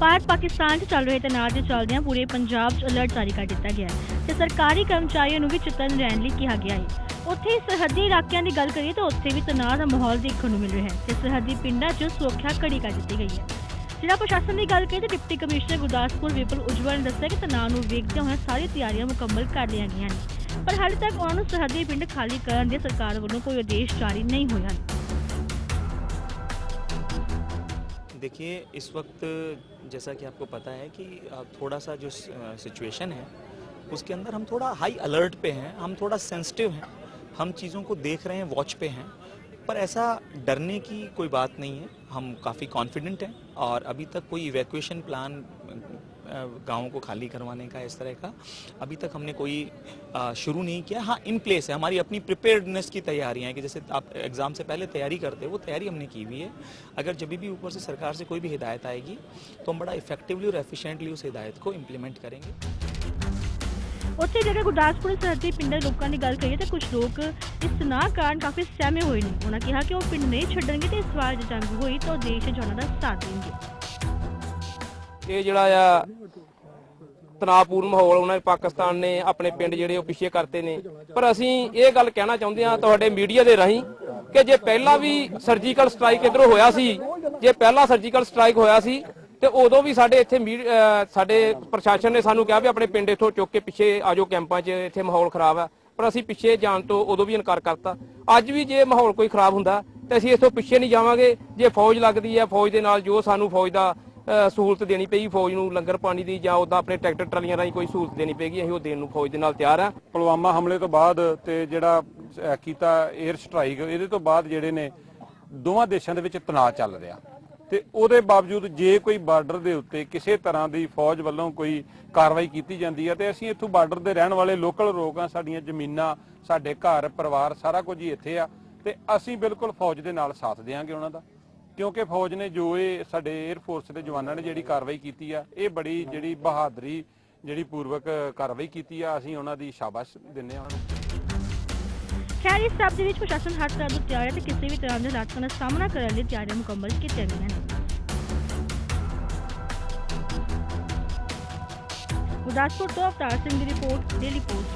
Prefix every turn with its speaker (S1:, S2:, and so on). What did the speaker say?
S1: ਭਾਰਤ ਪਾਕਿਸਤਾਨ 'ਚ ਚੱਲ ਰਹੇ ਤਣਾਅ ਦੇ ਚੱਲਦਿਆਂ ਪੂਰੇ ਪੰਜਾਬ 'ਚ ਅਲਰਟ ਜਾਰੀ ਕਰ ਦਿੱਤਾ ਗਿਆ ਹੈ ਤੇ ਸਰਕਾਰੀ ਕਰਮਚਾਰੀਆਂ ਨੂੰ ਵੀ ਚੇਤਨ ਰਹਿਣ ਲਈ ਕਿਹਾ ਗਿਆ ਹੈ। ਉੱਥੇ ਸਰਹੱਦੀ ਇਲਾਕਿਆਂ ਦੀ ਗੱਲ ਕਰੀਏ ਤਾਂ ਉੱਥੇ ਵੀ ਤਣਾਅ ਦਾ ਮਾਹੌਲ ਦੇਖਣ ਨੂੰ ਮਿਲ ਰਿਹਾ ਹੈ ਤੇ ਸਰਹੱਦੀ ਪਿੰਡਾਂ 'ਚ ਸੁਰੱਖਿਆ ਕੜੀ ਕਰ ਦਿੱਤੀ ਗਈ ਹੈ। ਜ਼ਿਲ੍ਹਾ ਪ੍ਰਸ਼ਾਸਨ ਦੀ ਗੱਲ ਕਰੀਏ ਤਾਂ ਡਿਪਟੀ ਕਮਿਸ਼ਨਰ ਗੁਰਦਾਸਪੁਰ ਵਿਪਲ ਉਜਵਲ ਨੇ ਦੱਸਿਆ ਕਿ ਤਣਾਅ ਨੂੰ ਵੇਖਦੇ ਹੋਏ ਸਾਰੀ ਤਿਆਰੀਆਂ ਮੁਕੰਮਲ ਕਰ ਲਈਆਂ ਗਈਆਂ ਹਨ, ਪਰ ਹਾਲੇ ਤੱਕ ਉਹਨਾਂ ਨੂੰ ਸਰਹੱਦੀ ਪਿੰਡ ਖਾਲੀ ਕਰਨ ਦੇ ਸਰਕਾਰ ਵੱਲੋਂ ਕੋਈ ਆਦੇਸ਼ ਜਾਰੀ ਨਹੀਂ ਹੋਇਆ ਹਨ।
S2: देखिए, इस वक्त जैसा कि आपको पता है कि थोड़ा सा जो सिचुएशन है, उसके अंदर हम थोड़ा हाई अलर्ट पे हैं, हम थोड़ा सेंसिटिव हैं, हम चीज़ों को देख रहे हैं वॉच पे हैं, पर ऐसा डरने की कोई बात नहीं है, हम काफ़ी कॉन्फिडेंट हैं और अभी तक कोई इवैक्यूएशन प्लान गाँवों को खाली करवाने का इस तरह का अभी तक हमने कोई अ, शुरू नहीं किया हाँ इन प्लेस है हमारी अपनी प्रिपेयर्डनेस की तैयारियां हैं कि जैसे आप एग्ज़ाम से पहले तैयारी करते हो वो तैयारी हमने की हुई है अगर जब भी ऊपर से सरकार से कोई भी हिदायत आएगी तो हम बड़ा इफेक्टिवली और एफिशिएंटली उस हिदायत को इम्प्लीमेंट करेंगे
S1: ਉੱਥੇ ਜੇਕਰ ਗੁਰਦਾਸਪੁਰ ਦੇ ਸਰਹੱਦੀ ਪਿੰਡਾਂ ਦੇ ਲੋਕਾਂ ਦੀ ਗੱਲ ਕਰੀਏ ਤਾਂ ਕੁਝ ਲੋਕ ਇਸ ਤਣਾਅ ਕਾਰਨ ਕਾਫੀ ਸਹਿਮੇ ਹੋਏ ਨੇ ਉਹਨਾਂ ਕਿਹਾ ਕਿ ਉਹ ਪਿੰਡ ਨਹੀਂ ਛੱਡਣਗੇ ਤੇ ਇਸ ਵਾਰ ਜੇ ਜੰਗ ਹੋਈ ਤਾਂ ਉਹ ਦੇਸ਼ ਚ ਉਹਨਾਂ ਦਾ ਸਾਥ ਦੇਣਗੇ
S3: ਇਹ ਜਿਹੜਾ ਆ ਤਣਾਅਪੂਰਨ ਮਾਹੌਲ ਉਹਨਾਂ ਨੇ ਪਾਕਿਸਤਾਨ ਨੇ ਆਪਣੇ ਪਿੰਡ ਜਿਹੜੇ ਉਹ ਪਿੱਛੇ ਕਰਤੇ ਨੇ। ਪਰ ਅਸੀਂ ਇਹ ਗੱਲ ਕਹਿਣਾ ਚਾਹੁੰਦੇ ਹਾਂ ਤੁਹਾਡੇ ਮੀਡੀਆ ਦੇ ਰਾਹੀਂ ਕਿ ਜੇ ਪਹਿਲਾਂ ਵੀ ਸਰਜੀਕਲ ਸਟ੍ਰਾਈਕ ਇਧਰੋਂ ਹੋਇਆ ਸੀ, ਜੇ ਪਹਿਲਾਂ ਸਰਜੀਕਲ ਸਟ੍ਰਾਈਕ ਹੋਇਆ ਸੀ, ਤੇ ਉਦੋਂ ਵੀ ਸਾਡੇ ਇੱਥੇ ਸਾਡੇ ਪ੍ਰਸ਼ਾਸਨ ਨੇ ਸਾਨੂੰ ਕਿਹਾ ਵੀ ਆਪਣੇ ਪਿੰਡ ਇੱਥੋਂ ਚੁੱਕ ਕੇ ਪਿੱਛੇ ਆਜੋ ਕੈਂਪਾਂ 'ਚ, ਇੱਥੇ ਮਾਹੌਲ ਖਰਾਬ ਆ। ਪਰ ਅਸੀਂ ਪਿੱਛੇ ਜਾਣ ਤੋਂ ਉਦੋਂ ਵੀ ਇਨਕਾਰ ਕਰਤਾ। ਅੱਜ ਵੀ ਜੇ ਮਾਹੌਲ ਕੋਈ ਖਰਾਬ ਹੁੰਦਾ, ਤੇ ਅਸੀਂ ਇਥੋਂ ਪਿੱਛੇ ਨਹੀਂ ਜਾਵਾਂਗੇ। ਜੇ ਫੌਜ ਲੱਗਦੀ ਹੈ ਫੌਜ ਦੇ ਨਾਲ ਜੋ ਸਾਨੂੰ ਫੌਜ ਦਾ ਸਹੂਲਤ ਦੇਣੀ ਪਈ ਫੌਜ ਨੂੰ ਲੰਗਰ ਪਾਣੀ ਦੀ ਜਾਂ ਉਹਦਾ ਆਪਣੇ ਟਰੈਕਟਰ ਟਰਾਲੀਆਂ ਰਾਹੀਂ ਕੋਈ ਸਹੂਲਤ ਦੇਣੀ ਪਏਗੀ, ਅਸੀਂ ਉਹ ਦੇਣ ਨੂੰ ਫੌਜ ਦੇ ਨਾਲ ਤਿਆਰ ਆ।
S4: ਪੁਲਵਾਮਾ ਹਮਲੇ ਤੋਂ ਬਾਅਦ ਤੇ ਜਿਹੜਾ ਕੀਤਾ 에ਅਰ ਸਟ੍ਰਾਈਕ ਇਹਦੇ ਤੋਂ ਬਾਅਦ ਜਿਹੜੇ ਨੇ ਦੋਵਾਂ ਦੇਸ਼ਾਂ ਦੇ ਵਿੱਚ ਤਣਾਅ ਚੱਲ ਰਿਹਾ। ਤੇ ਉਹਦੇ ਬਾਵਜੂਦ ਜੇ ਕੋਈ ਬਾਰਡਰ ਦੇ ਉੱਤੇ ਕਿਸੇ ਤਰ੍ਹਾਂ ਦੀ ਫੌਜ ਵੱਲੋਂ ਕੋਈ ਕਾਰਵਾਈ ਕੀਤੀ ਜਾਂਦੀ ਹੈ ਤੇ ਅਸੀਂ ਇੱਥੋਂ ਬਾਰਡਰ ਦੇ ਰਹਿਣ ਵਾਲੇ ਲੋਕਲ ਲੋਕ ਆ, ਸਾਡੀਆਂ ਜ਼ਮੀਨਾਂ, ਸਾਡੇ ਘਰ, ਪਰਿਵਾਰ, ਸਾਰਾ ਕੁਝ ਹੀ ਇੱਥੇ ਆ, ਤੇ ਅਸੀਂ ਬਿਲਕੁਲ ਫੌਜ ਦੇ ਨਾਲ ਸਾਥ ਦੇਵਾਂਗੇ ਉਹਨਾਂ ਦਾ। ਕਿਉਂਕਿ ਫੌਜ ਨੇ ਜੋ ਇਹ ਸਾਡੇ 에ਅਰ ਫੋਰਸ ਦੇ ਜਵਾਨਾਂ ਨੇ ਜਿਹੜੀ ਕਾਰਵਾਈ ਕੀਤੀ ਆ, ਇਹ ਬੜੀ ਜਿਹੜੀ ਬਹਾਦਰੀ, ਜਿਹੜੀ ਪੂਰਵਕ ਕਾਰਵਾਈ ਕੀਤੀ ਆ, ਅਸੀਂ ਉਹਨਾਂ ਦੀ ਸ਼ਾਬਾਸ਼ ਦਿੰਦੇ ਆ ਉਹਨਾਂ ਨੂੰ।
S1: ਖੈਰ, ਇਸ ਸਭ ਦੇ ਵਿੱਚ ਪ੍ਰਸ਼ਾਸਨ ਹਰ ਤਰ੍ਹਾਂ ਦੀ ਤਿਆਰ ਹੈ ਤੇ ਕਿਸੇ ਵੀ ਤਰ੍ਹਾਂ ਦੇ ਹਾਲਾਤਾਂ ਦਾ ਸਾਹਮਣਾ ਕਰਨ ਲਈ ਤਿਆਰੀਆਂ ਮੁਕੰਮਲ ਕੀਤੀਆਂ ਗਈਆਂ ਨੇ। ਗੁਰਦਾਸਪੁਰ ਤੋਂ ਅਵਤਾਰ ਸਿੰਘ ਦੀ ਰਿਪੋਰਟ ਡੇਲੀ ਪੋਸਟ